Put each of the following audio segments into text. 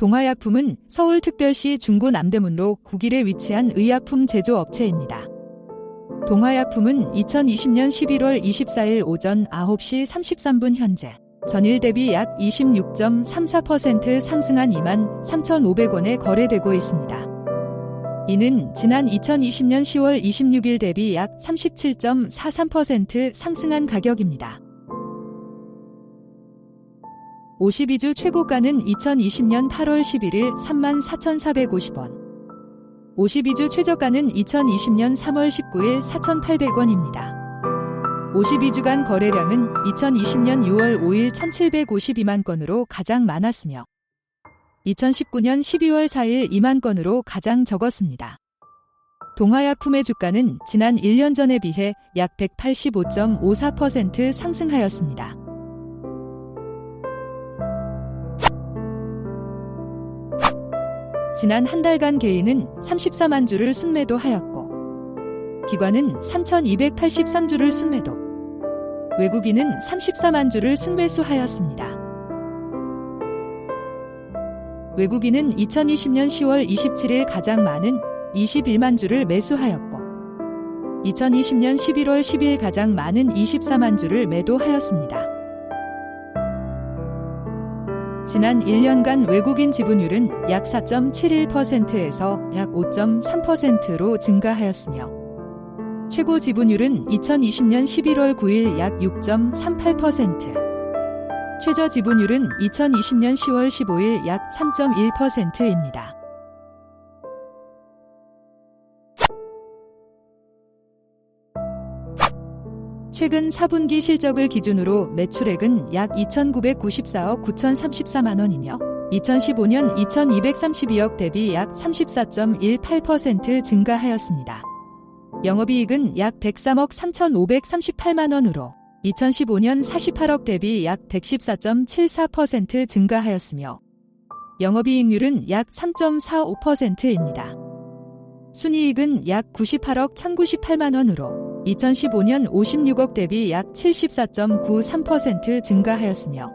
동화약품은 서울특별시 중구 남대문로 9길에 위치한 의약품 제조업체입니다. 동화약품은 2020년 11월 24일 오전 9시 33분 현재 전일 대비 약 26.34% 상승한 2만 3,500원에 거래되고 있습니다. 이는 지난 2020년 10월 26일 대비 약 37.43% 상승한 가격입니다. 52주 최고가는 2020년 8월 11일 34,450원. 52주 최저가는 2020년 3월 19일 4,800원입니다. 52주간 거래량은 2020년 6월 5일 1,752만 건으로 가장 많았으며 2019년 12월 4일 2만 건으로 가장 적었습니다. 동화약품의 주가는 지난 1년 전에 비해 약 185.54% 상승하였습니다. 지난 한 달간 개인은 34만 주를 순매도하였고 기관은 3,283주를 순매도 외국인은 34만 주를 순매수하였습니다. 외국인은 2020년 10월 27일 가장 많은 21만 주를 매수하였고 2020년 11월 10일 가장 많은 24만 주를 매도하였습니다. 지난 1년간 외국인 지분율은 약 4.71%에서 약 5.3%로 증가하였으며 최고 지분율은 2020년 11월 9일 약 6.38%, 최저 지분율은 2020년 10월 15일 약 3.1%입니다. 최근 4분기 실적을 기준으로 매출액은 약 2,994억 9,034만 원이며 2015년 2,232억 대비 약 34.18% 증가하였습니다. 영업이익은 약 103억 3,538만 원으로 2015년 48억 대비 약 114.74% 증가하였으며 영업이익률은 약 3.45%입니다. 순이익은 약 98억 1,098만 원으로 2015년 56억 대비 약 74.93% 증가하였으며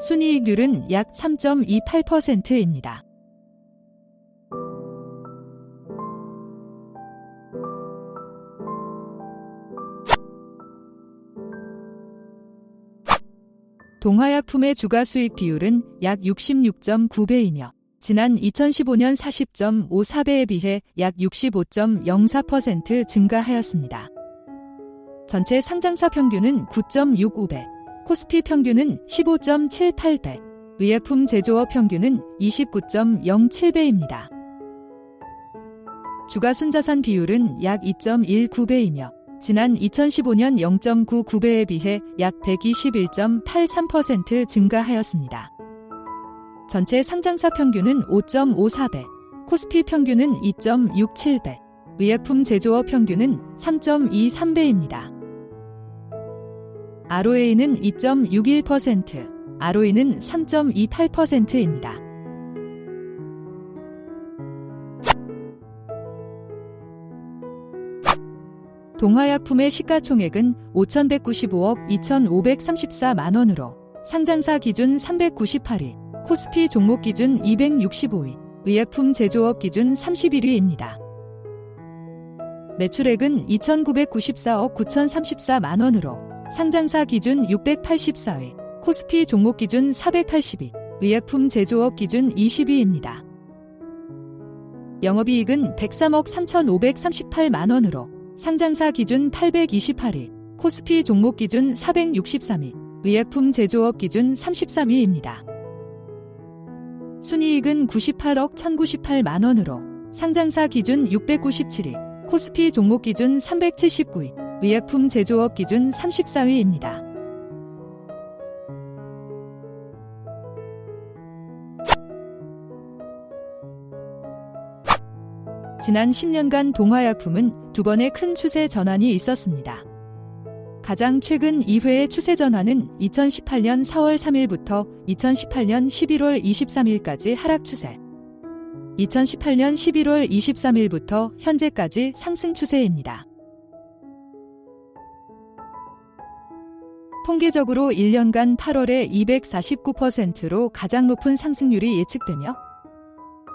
순이익률은 약 3.28%입니다. 동화약품의 주가 수익 비율은 약 66.9배이며 지난 2015년 40.54배에 비해 약 65.04% 증가하였습니다. 전체 상장사 평균은 9.65배, 코스피 평균은 15.78배, 의약품 제조업 평균은 29.07배입니다. 주가 순자산 비율은 약 2.19배이며 지난 2015년 0.99배에 비해 약 121.83% 증가하였습니다. 전체 상장사 평균은 5.54배, 코스피 평균은 2.67배, 의약품 제조업 평균은 3.23배입니다. ROA는 2.61%, ROE는 3.28%입니다. 동화약품의 시가총액은 5,195억 2,534만 원으로 상장사 기준 398위, 코스피 종목 기준 265위, 의약품 제조업 기준 31위입니다. 매출액은 2,994억 9,034만 원으로 상장사 기준 684위, 코스피 종목 기준 480위, 의약품 제조업 기준 20위입니다. 영업이익은 103억 3,538만 원으로 상장사 기준 828위, 코스피 종목 기준 463위, 의약품 제조업 기준 33위입니다. 순이익은 98억 1098만 원으로 상장사 기준 697위, 코스피 종목 기준 379위, 의약품 제조업 기준 34위입니다. 지난 10년간 동화약품은 두 번의 큰 추세 전환이 있었습니다. 가장 최근 2회의 추세 전환은 2018년 4월 3일부터 2018년 11월 23일까지 하락 추세, 2018년 11월 23일부터 현재까지 상승 추세입니다. 통계적으로 1년간 8월에 249%로 가장 높은 상승률이 예측되며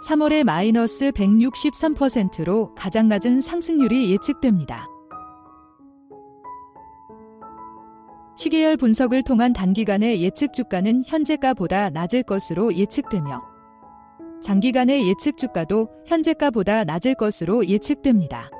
3월에 마이너스 163%로 가장 낮은 상승률이 예측됩니다. 시계열 분석을 통한 단기간의 예측 주가는 현재가보다 낮을 것으로 예측되며 장기간의 예측 주가도 현재가보다 낮을 것으로 예측됩니다.